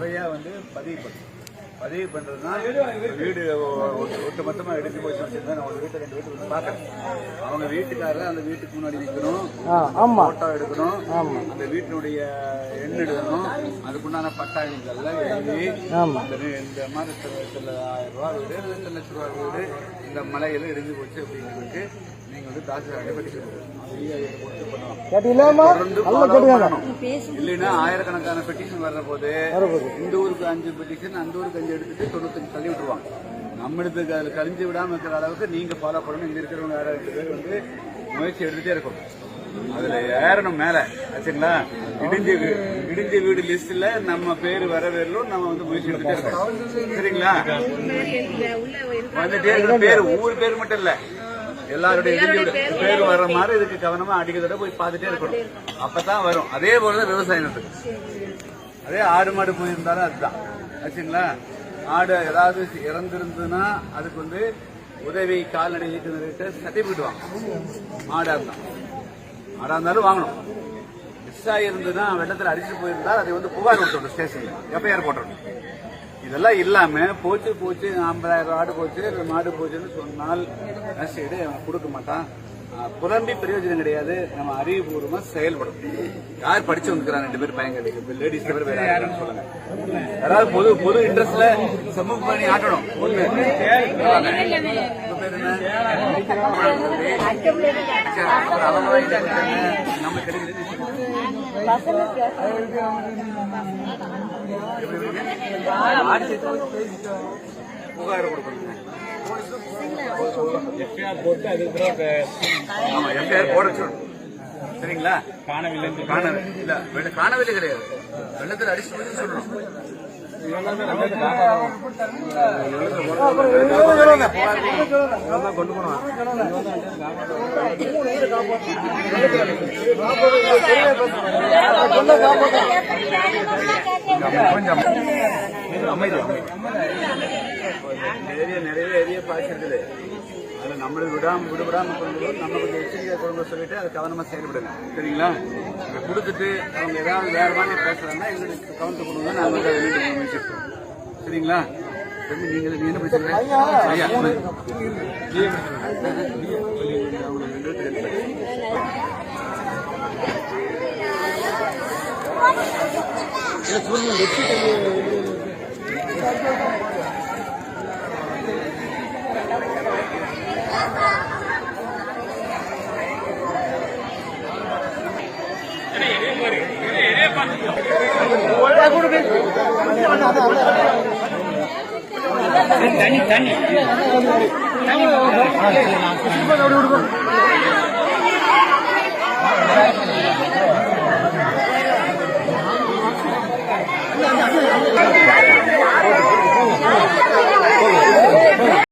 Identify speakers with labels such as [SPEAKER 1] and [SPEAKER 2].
[SPEAKER 1] முறையா வந்து பதிவு பண்ணும் பதிவு பண்றதுனா வீடு ஒட்டு ஒட்டு மொத்தமா எடுத்து போச்சு வச்சிருந்தா நான் ஒரு வீட்டை ரெண்டு வீட்டு வந்து பாக்குறேன் அவங்க வீட்டுக்காரர் அந்த வீட்டுக்கு முன்னாடி நிக்கணும்.
[SPEAKER 2] ஆ ஆமா.
[SPEAKER 1] போட்டோ எடுக்கணும். அந்த வீட்டினுடைய எண் எழுதணும் அதுக்குண்டான பட்டா எண்கள்லாம் எழுதி இந்த ரெ- இந்த மாதத்தில் ஆயிரம் ரூபாய் வீடு ரெண்டு லட்ச ரூபாய் வீடு இந்த மலையில இடிஞ்சு போச்சு அப்படிங்கிறதுக்கு நீங்க வந்து தாசில்தார் அடிப்படைக்கு
[SPEAKER 2] கேட்டீங்களாமா நல்லா கேட்டுக்காங்க.
[SPEAKER 1] இல்லைன்னா ஆயிரக்கணக்கான பெட்டிஷன் வர்ற போது. இந்த ஊருக்கு அஞ்சு பெட்டிஷன் அந்த ஊருக்கு அஞ்சு எடுத்துட்டு தொண்ணூத்தஞ்சு தள்ளி விட்டுருவாங்க. நம்மளுக்கு அதில் கழிஞ்சு விடாம இருக்கிற அளவுக்கு நீங்க ஃபாலோ பண்ணணும். இங்க இருக்கிறவங்க யாராவது பேர் வந்து முயற்சி எடுத்துட்டே இருக்கணும். அதுல ஏறணும் மேல. ஆச்சுங்களா? இடிஞ்ச இடிஞ்ச வீடு லிஸ்ட்ல நம்ம பேர் வர வரலும் நம்ம வந்து முயற்சி எடுத்துட்டே இருக்கணும். சரிங்களா? வந்துட்டே இருக்கிற பேர் ஊர் பேர் மட்டும் இல்ல. எல்லாருடைய பேர் வர்ற மாதிரி இதுக்கு கவனமா அடிக்கிறத போய் பார்த்துட்டே இருக்கணும். அப்பதான் வரும். அதே போலதான் விவசாயம் நடக்குது. அதே ஆடு மாடு போயிருந்தாலும் அதுதான். ஆச்சுங்களா? ஆடு ஏதாவது இறந்திருந்ததுன்னா அதுக்கு வந்து உதவி கால்நடை இயக்குநர்கிட்ட சர்டிபிகேட் வாங்கணும். மாடா இருந்தா மாடா இருந்தாலும் வாங்கணும். மிஸ் ஆகியிருந்ததுன்னா வெள்ளத்தில் அடிச்சுட்டு போயிருந்தா அதை வந்து புகார் கொடுத்துடணும் ஸ்டேஷன்ல எஃப்ஐஆர் போட்டுடணும் இதெல்லாம் இல்லாம போச்சு போச்சு ஐம்பதாயிரம் ஆடு போச்சு மாடு போச்சுன்னு சொன்னால் நஷ்டீடு அவன் கொடுக்க மாட்டான். புலம்பி பிரயோஜனம் கிடையாது. நம்ம அறிவுபூர்வமா செயல்படும். யார் படிச்சு வந்துக்கிறாங்க ரெண்டு பேர் பையன் கிடைக்கும் லேடிஸ் பேர் வேற யாருன்னு சொல்லுங்க யாராவது பொது பொது இன்ட்ரெஸ்ட்ல சமூக பண்ணி ஆட்டணும். ஒண்ணு உங்க பேர் என்ன? சரி, அப்புறம் அவங்க வாங்கிட்டாங்க. நம்ம கிடைக்கிறது புகார் கொடுக்கணும் ஆமா எஃப்ஐஆர் போட சொல்லணும் சரிங்களா காணவில்லை இல்ல வெள்ள- காணவில்லை கிடையாது வெள்ளத்தில் அடிச்சு சொல்லணும் கொண்டு போனோம் கொஞ்சம் அமைதி நிறைய நிறைய ஏரியா பாய்ச்சிருக்குது அதில் நம்மளை விடாமல் விடுபடாமல் கொண்டு நம்ம கொஞ்சம் எச்சரிக்கையாக கொண்டு சொல்லிட்டு அதை கவனமாக செயல்படுங்க சரிங்களா இப்போ கொடுத்துட்டு அவங்க ஏதாவது வேறு மாதிரி பேசுகிறாங்கன்னா எங்களுக்கு கவனத்தை கொடுங்க நாங்கள் வந்து அதை மீண்டும் முயற்சிப்போம் சரிங்களா தம்பி நீங்கள் நீங்கள் என்ன பிடிச்சிருக்கீங்க ஐயா அவங்களுக்கு ரெண்டு ரெண்டு சொல்லுங்கள் தண்ணி தண்ணி தண்ணி